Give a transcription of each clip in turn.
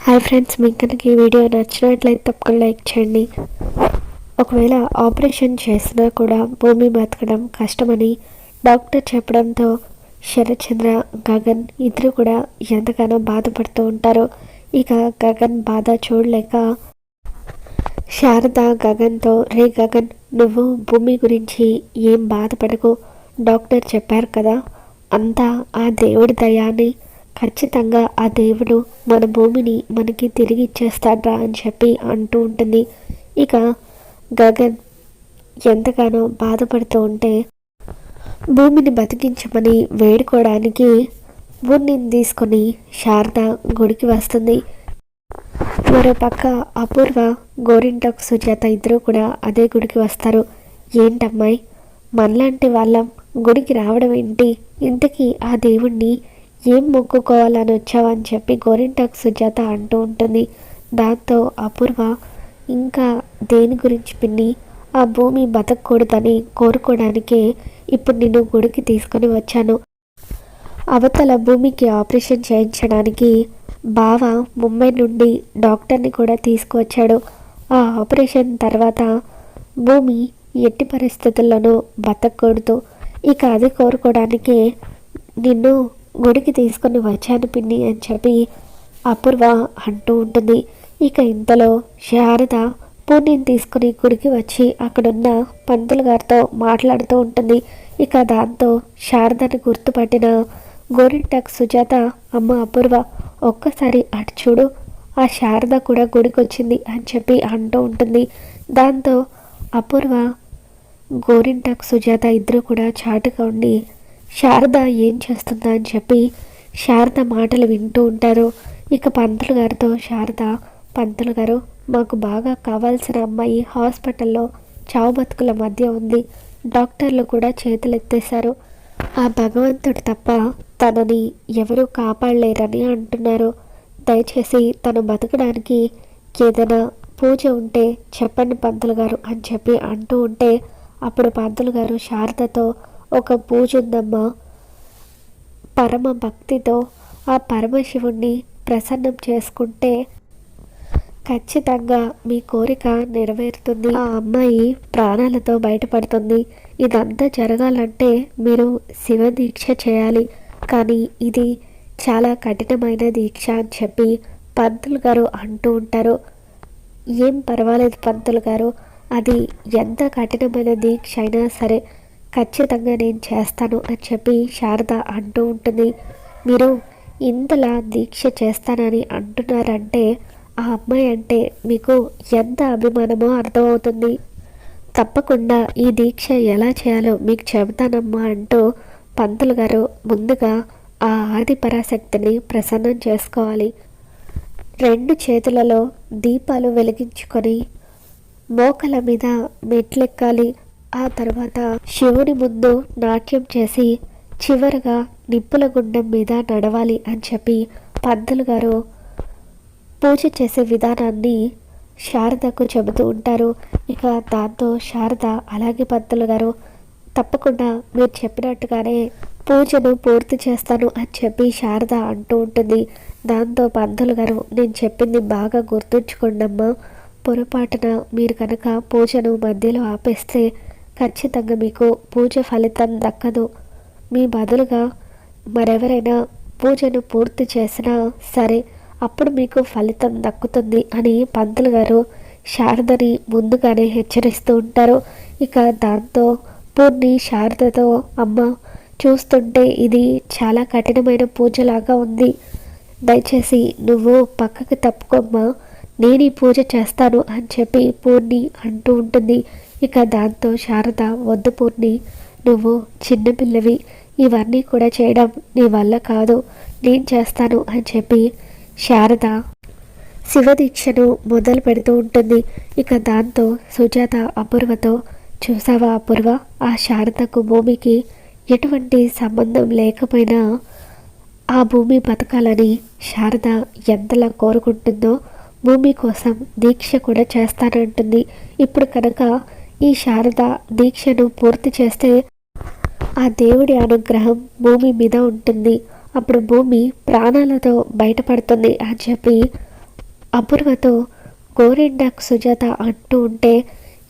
Hi friends మీకు కనుక ఈ వీడియో నచ్చినట్లయితే తప్పకుండా లైక్ చేయండి. ఒకవేళ ఆపరేషన్ చేసినా కూడా భూమి బతకడం కష్టమని డాక్టర్ చెప్పడంతో శరత్చంద్ర గగన్ ఇద్దరు కూడా ఎంతగానో బాధపడుతూ ఉంటారు. ఇక గగన్ బాధ చూడలేక శారద గగన్తో రే గగన్ నువ్వు భూమి గురించి ఏం బాధపడకు. డాక్టర్ చెప్పారు కదా అంతా ఆ దేవుడి దయాన్ని ఖచ్చితంగా ఆ దేవుడు మన భూమిని మనకి తిరిగి ఇచ్చేస్తాడ్రా అని చెప్పి అంటూ ఉంటుంది. ఇక గగన్ ఎంతగానో బాధపడుతూ ఉంటే భూమిని బతికించమని వేడుకోవడానికి భూమిని తీసుకొని శారద గుడికి వస్తుంది. మరో పక్క అపూర్వ గోరింటకు సుజాత ఇద్దరూ కూడా అదే గుడికి వస్తారు. ఏంటమ్మాయి? మనలాంటి వాళ్ళం గుడికి రావడం ఏంటి? ఇంతకీ ఆ దేవుణ్ణి ఏం మొక్కుకోవాలని వచ్చావని చెప్పి గోరింటాకు సుజాత అంటూ ఉంటుంది. దాంతో అపూర్వ ఇంకా దేని గురించి పిన్ని? ఆ భూమి బతకూడదని కోరుకోవడానికే ఇప్పుడు నిన్ను గుడికి తీసుకొని వచ్చాను. అవతల భూమికి ఆపరేషన్ చేయించడానికి బావ ముంబై నుండి డాక్టర్ని కూడా తీసుకువచ్చాడు. ఆ ఆపరేషన్ తర్వాత భూమి ఎట్టి పరిస్థితుల్లోనూ బతకూడదు ఇక అది కోరుకోవడానికే నిన్ను గుడికి తీసుకొని వచ్చాను పిన్ని అని చెప్పి అపూర్వ అంటూ ఉంటుంది. ఇక ఇంతలో శారద పూర్ణిని తీసుకుని గుడికి వచ్చి అక్కడున్న పంతులు గారితో మాట్లాడుతూ ఉంటుంది. ఇక దాంతో శారదని గుర్తుపట్టిన గోరింటాక్ సుజాత అమ్మ అపూర్వ ఒక్కసారి అటు చూడు ఆ శారద కూడా గుడికి వచ్చింది అని చెప్పి అంటూ ఉంటుంది. దాంతో అపూర్వ గోరింటాక్ సుజాత ఇద్దరు కూడా చాటుగా ఉండి శారద ఏం చేస్తుందా అని చెప్పి శారద మాటలు వింటూ ఉంటారు. ఇక పంతులు గారితో శారద పంతులు గారు మాకు బాగా కావాల్సిన అమ్మాయి హాస్పిటల్లో చావు బతుకుల మధ్య ఉంది. డాక్టర్లు కూడా చేతులు ఎత్తేశారు ఆ భగవంతుడు తప్ప తనని ఎవరూ కాపాడలేరని అంటున్నారు. దయచేసి తను బతకడానికి ఏదైనా పూజ ఉంటే చెప్పండి పంతులు గారు అని చెప్పి అంటూ ఉంటే అప్పుడు పంతులు గారు శారదతో ఒక పూజ ఉందమ్మా పరమ భక్తితో ఆ పరమశివుణ్ణి ప్రసన్నం చేసుకుంటే ఖచ్చితంగా మీ కోరిక నెరవేరుతుంది. ఆ అమ్మాయి ప్రాణాలతో బయటపడుతుంది. ఇదంతా జరగాలంటే మీరు శివ దీక్ష చేయాలి. కానీ ఇది చాలా కఠినమైన దీక్ష అని చెప్పి పంతులు గారు అంటూ ఉంటారు. ఏం పర్వాలేదు పంతులు గారు. అది ఎంత కఠినమైన దీక్ష అయినా సరే ఖచ్చితంగా నేను చేస్తాను అని చెప్పి శారద అంటూ ఉంటుంది. మీరు ఇంతలా దీక్ష చేస్తానని అంటున్నారంటే ఆ అమ్మాయి అంటే మీకు ఎంత అభిమానమో అర్థమవుతుంది. తప్పకుండా ఈ దీక్ష ఎలా చేయాలో మీకు చెబుతానమ్మా అంటూ పంతులు గారు ముందుగా ఆ ఆది పరాశక్తిని ప్రసన్నం చేసుకోవాలి. రెండు చేతులలో దీపాలు వెలిగించుకొని మోకల మీద మెట్లెక్కాలి. ఆ తర్వాత శివుని ముందు నాట్యం చేసి చివరగా నిప్పుల గుండం మీద నడవాలి అని చెప్పి పంతులు గారు పూజ చేసే విధానాన్ని శారదకు చెబుతూ ఉంటారు. ఇక దాంతో శారద అలాగే పంతులు గారు తప్పకుండా మీరు చెప్పినట్టుగానే పూజను పూర్తి చేస్తాను అని చెప్పి శారద అంటూ ఉంటుంది. దాంతో పంతులు గారు నేను చెప్పింది బాగా గుర్తుంచుకోండమ్మా పొరపాటున మీరు కనుక పూజను మధ్యలో ఆపేస్తే ఖచ్చితంగా మీకు పూజ ఫలితం దక్కదు. మీ బదులుగా మరెవరైనా పూజను పూర్తి చేసినా సరే అప్పుడు మీకు ఫలితం దక్కుతుంది అని పంతులు గారు శారదని ముందుగానే హెచ్చరిస్తూ ఉంటారు. ఇక దాంతో పూర్ణి శారదతో అమ్మ చూస్తుంటే ఇది చాలా కఠినమైన పూజలాగా ఉంది. దయచేసి నువ్వు పక్కకి తప్పుకోమ్మా. నేను ఈ పూజ చేస్తాను అని చెప్పి పూర్ణి అంటూ ఉంటుంది. ఇక దాంతో శారద వద్దు పూర్ణి నువ్వు చిన్నపిల్లవి ఇవన్నీ కూడా చేయడం నీ వల్ల కాదు. నేను చేస్తాను అని చెప్పి శారద శివదీక్షను మొదలు పెడుతూ ఉంటుంది. ఇక దాంతో సుజాత అపూర్వతో చూసావా అపూర్వ ఆ శారదకు భూమికి ఎటువంటి సంబంధం లేకపోయినా ఆ భూమి బతకాలని శారద ఎంతలా కోరుకుంటుందో భూమి కోసం దీక్ష కూడా చేస్తానంటుంది. ఇప్పుడు కనుక ఈ శారద దీక్షను పూర్తి చేస్తే ఆ దేవుడి అనుగ్రహం భూమి మీద ఉంటుంది. అప్పుడు భూమి ప్రాణాలతో బయటపడుతుంది అని చెప్పి అపూర్వతో గోరిండాకు సుజాత అంటూ ఉంటే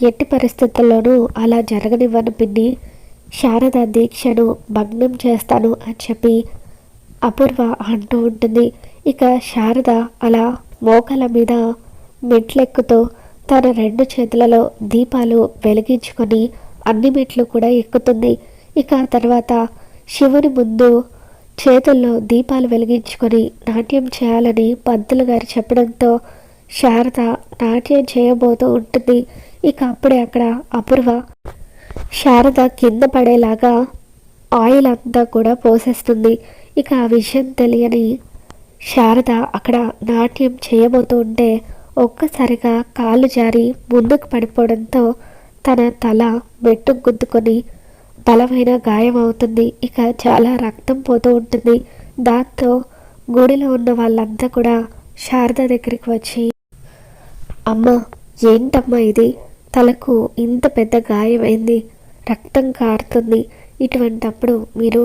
ఎట్టి పరిస్థితుల్లోనూ అలా జరగనివ్వను పిన్ని. శారద దీక్షను భగ్నం చేస్తాను అని చెప్పి అపూర్వ అంటూ ఉంటుంది. ఇక శారద అలా మోకల మీద మెట్లెక్కుతో తన రెండు చేతులలో దీపాలు వెలిగించుకొని అన్ని మెట్లు కూడా ఎక్కుతుంది ఇక తర్వాత శివుని ముందు చేతుల్లో దీపాలు వెలిగించుకొని నాట్యం చేయాలని పంతులు గారు చెప్పడంతో శారద నాట్యం చేయబోతూ ఉంటుంది. ఇక అప్పుడే అక్కడ అపూర్వ శారద కింద పడేలాగా ఆయిల్ అంతా కూడా పోసేస్తుంది. ఇక ఆ విషయం తెలియని శారద అక్కడ నాట్యం చేయబోతూ ఉంటే ఒక్కసారిగా కాళ్ళు జారి ముందుకు పడిపోవడంతో తన తల మెట్టు గుద్దుకొని బలమైన గాయం అవుతుంది. ఇక చాలా రక్తం పోతూ ఉంటుంది. దాంతో గుడిలో ఉన్న వాళ్ళంతా కూడా శారద దగ్గరికి వచ్చి అమ్మ ఏంటమ్మా ఇది? తలకు ఇంత పెద్ద గాయమైంది రక్తం కారుతుంది. ఇటువంటప్పుడు మీరు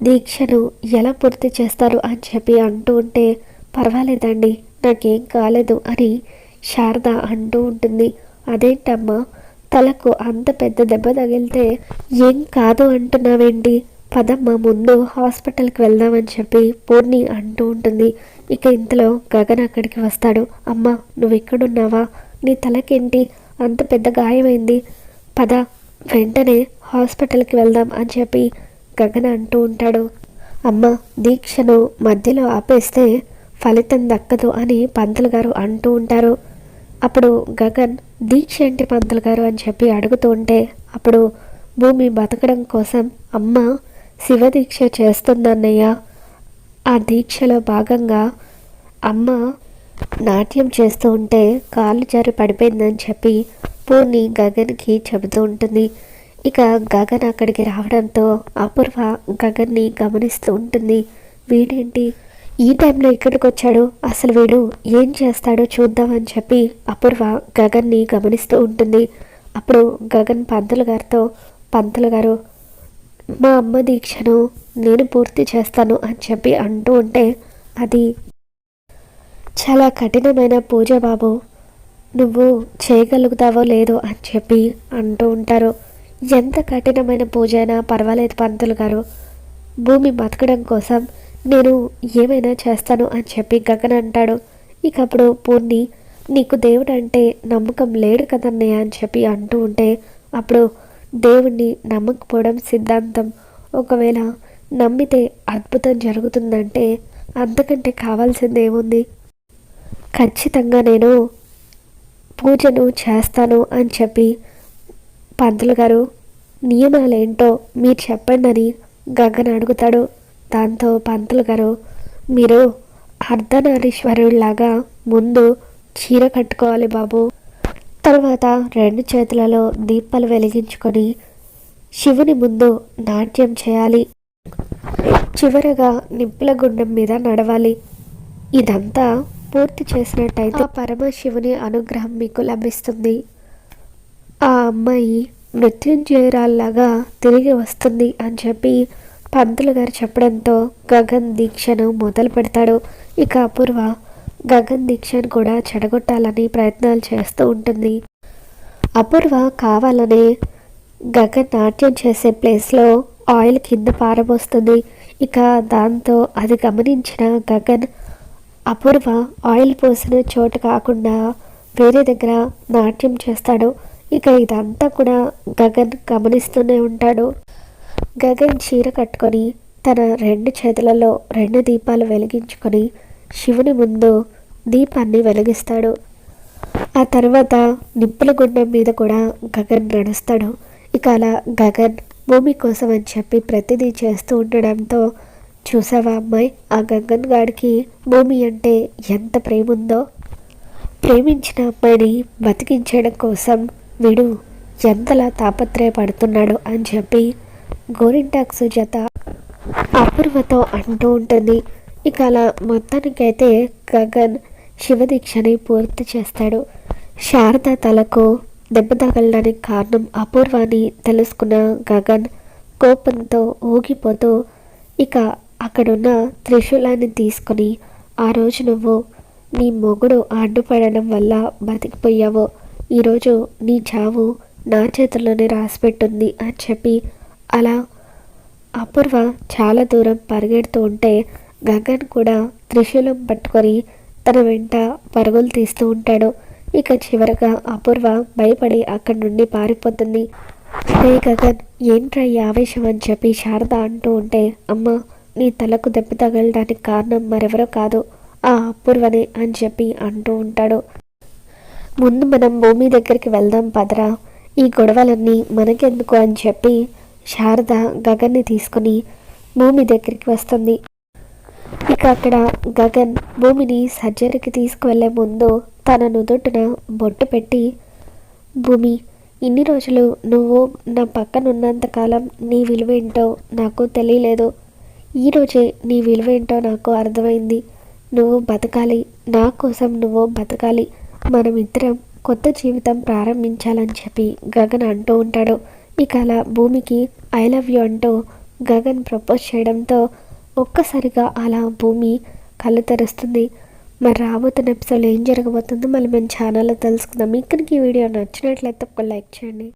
దీక్షను ఎలా పూర్తి చేస్తారు? అని చెప్పి అంటూ ఉంటే పర్వాలేదండి. నాకేం కాలేదు అని శారద అంటూ ఉంటుంది. అదేంటమ్మా? తలకు అంత పెద్ద దెబ్బ తగిలితే ఏం కాదు అంటున్నావేంటి? పదమ్మ ముందు హాస్పిటల్కి వెళ్దామని చెప్పి పూర్ణి అంటూ ఉంటుంది. ఇక ఇంతలో గగన్ అక్కడికి వస్తాడు. అమ్మ నువ్వు ఎక్కడున్నావా నీ తలకేంటి? అంత పెద్ద గాయమైంది. పద వెంటనే హాస్పిటల్కి వెళ్దాం అని చెప్పి గగన్ అంటూ ఉంటాడు. అమ్మ దీక్షను మధ్యలో ఆపేస్తే ఫలితం దక్కదు అని పంతులు గారు అంటూ ఉంటారు. అప్పుడు గగన్ దీక్ష ఏంటి పంతులు గారు? అని చెప్పి అడుగుతూ ఉంటే అప్పుడు భూమి బతకడం కోసం అమ్మ శివదీక్ష చేస్తుందన్నయ్య. ఆ దీక్షలో భాగంగా అమ్మ నాట్యం చేస్తూ ఉంటే కాళ్ళు జారి పడిపోయిందని చెప్పి పూర్ణి గగన్కి చెబుతూ ఉంటుంది. ఇక గగన్ అక్కడికి రావడంతో అపూర్వ గగన్ని గమనిస్తూ ఉంటుంది. వీడేంటి? ఈ టైంలో ఇక్కడికి వచ్చాడు. అసలు వీడు ఏం చేస్తాడో చూద్దామని చెప్పి అపూర్వ గగన్ని గమనిస్తూ ఉంటుంది. అప్పుడు గగన్ పంతులు గారితో పంతులు గారు మా అమ్మ దీక్షను నేను పూర్తి చేస్తాను అని చెప్పి అంటూ ఉంటే అది చాలా కఠినమైన పూజ బాబు. నువ్వు చేయగలుగుతావో లేదో అని చెప్పి అంటూ ఉంటారు. ఎంత కఠినమైన పూజ అయినా పర్వాలేదు పంతులు గారు. భూమి బతకడం కోసం నేను ఏమైనా చేస్తాను అని చెప్పి గగన్ అంటాడు. ఇక అప్పుడు పూర్ణి నీకు దేవుడు అంటే నమ్మకం లేడు కదన్నయ్య అని చెప్పి అంటూ ఉంటే అప్పుడు దేవుణ్ణి నమ్మకపోవడం సిద్ధాంతం. ఒకవేళ నమ్మితే అద్భుతం జరుగుతుందంటే అంతకంటే కావాల్సింది ఏముంది? ఖచ్చితంగా నేను పూజను చేస్తాను అని చెప్పి పంతులు గారు నియమాలేంటో మీరు చెప్పండి అని గగన్ అడుగుతాడు. దాంతో పంతులు గారు మీరు అర్ధనారీశ్వరుడిలాగా ముందు చీర కట్టుకోవాలి బాబు. తర్వాత రెండు చేతులలో దీపాలు వెలిగించుకొని శివుని ముందు నాట్యం చేయాలి. చివరగా నిప్పుల గుండం మీద నడవాలి. ఇదంతా పూర్తి చేసినట్టయితే పరమశివుని అనుగ్రహం మీకు లభిస్తుంది. ఆ అమ్మాయి మృత్యుంజయరాల్లాగా తిరిగి వస్తుంది అని చెప్పి పంతులు గారు చెప్పడంతో గగన్ దీక్షను మొదలు పెడతాడు. ఇక అపూర్వ గగన్ దీక్షను కూడా చెడగొట్టాలని ప్రయత్నాలు చేస్తూ ఉంటుంది. అపూర్వ కావాలని గగన్ నాట్యం చేసే ప్లేస్లో ఆయిల్ కింద పారబోస్తుంది. ఇక దాంతో అది గమనించిన గగన్ అపూర్వ ఆయిల్ పోసిన చోటు కాకుండా వేరే దగ్గర నాట్యం చేస్తాడు. ఇక ఇదంతా కూడా గగన్ గమనిస్తూనే ఉంటాడు. గగన్ చీర కట్టుకొని తన రెండు చేతులలో రెండు దీపాలు వెలిగించుకొని శివుని ముందు దీపాన్ని వెలిగిస్తాడు. ఆ తర్వాత నిప్పుల గుండం మీద కూడా గగన్ నడుస్తాడు. ఇక అలా గగన్ భూమి కోసం అని చెప్పి ప్రతిదీ చేస్తూ ఉండడంతో చూసావా అమ్మాయి ఆ గగన్ గాడికి భూమి అంటే ఎంత ప్రేమ ఉందో ప్రేమించిన అమ్మాయిని బతికించడం కోసం వీడు ఎంతలా తాపత్రయపడుతున్నాడు అని చెప్పి గోరింటాక్స్ జత అపూర్వతో అంటూ ఉంటుంది. ఇక అలా మొత్తానికైతే గగన్ శివదీక్షని పూర్తి చేస్తాడు. శారద తలకు దెబ్బ తగలడానికి కారణం అపూర్వాన్ని తెలుసుకున్న గగన్ కోపంతో ఊగిపోతూ ఇక అక్కడున్న త్రిశూలాన్ని తీసుకొని ఆ రోజు నువ్వు నీ మొగుడు అడ్డుపడడం వల్ల బతికిపోయావో. ఈరోజు నీ చావు నా చేతుల్లోనే రాసిపెట్టుంది అని చెప్పి అలా అపూర్వ చాలా దూరం పరిగెడుతూ ఉంటే గగన్ కూడా త్రిశూలం పట్టుకొని తన వెంట పరుగులు తీస్తూ ఉంటాడు. ఇక చివరగా అపూర్వ భయపడి అక్కడి నుండి పారిపోతుంది. రే గగన్ ఏంట్రా ఈ ఆవేశం అని చెప్పి శారద అంటూ ఉంటే అమ్మ నీ తలకు దెబ్బ తగలడానికి కారణం మరెవరో కాదు ఆ అపూర్వనే అని చెప్పి అంటూ ఉంటాడు. ముందు మనం భూమి దగ్గరికి వెళ్దాం పదరా ఈ గొడవలన్నీ మనకెందుకు అని చెప్పి శారద గగన్ని తీసుకుని భూమి దగ్గరికి వస్తుంది. ఇక అక్కడ గగన్ భూమిని సర్జరీకి తీసుకువెళ్ళే ముందు తన నుదుటిన బొట్టు పెట్టి భూమి ఇన్ని రోజులు నువ్వు నా పక్కన ఉన్నంతకాలం నీ విలువేంటో నాకు తెలియలేదు. ఈరోజే నీ విలువేంటో నాకు అర్థమైంది. నువ్వు బతకాలి. నా కోసం నువ్వు బతకాలి. మనమిద్దరం కొత్త జీవితం ప్రారంభించాలని చెప్పి గగన్ అంటూ ఉంటాడు. ఇక అలా భూమికి ఐ లవ్ యూ అంటూ గగన్ ప్రపోజ్ చేయడంతో ఒక్కసారిగా అలా భూమి కళ్ళు తెరుస్తుంది. మరి రాబోతున్న ఎపిసోడ్లో ఏం జరగబోతుందో మళ్ళీ మేము ఛానల్లో తెలుసుకుందాం. మీకు ఈ వీడియో నచ్చినట్లయితే ఒక లైక్ చేయండి.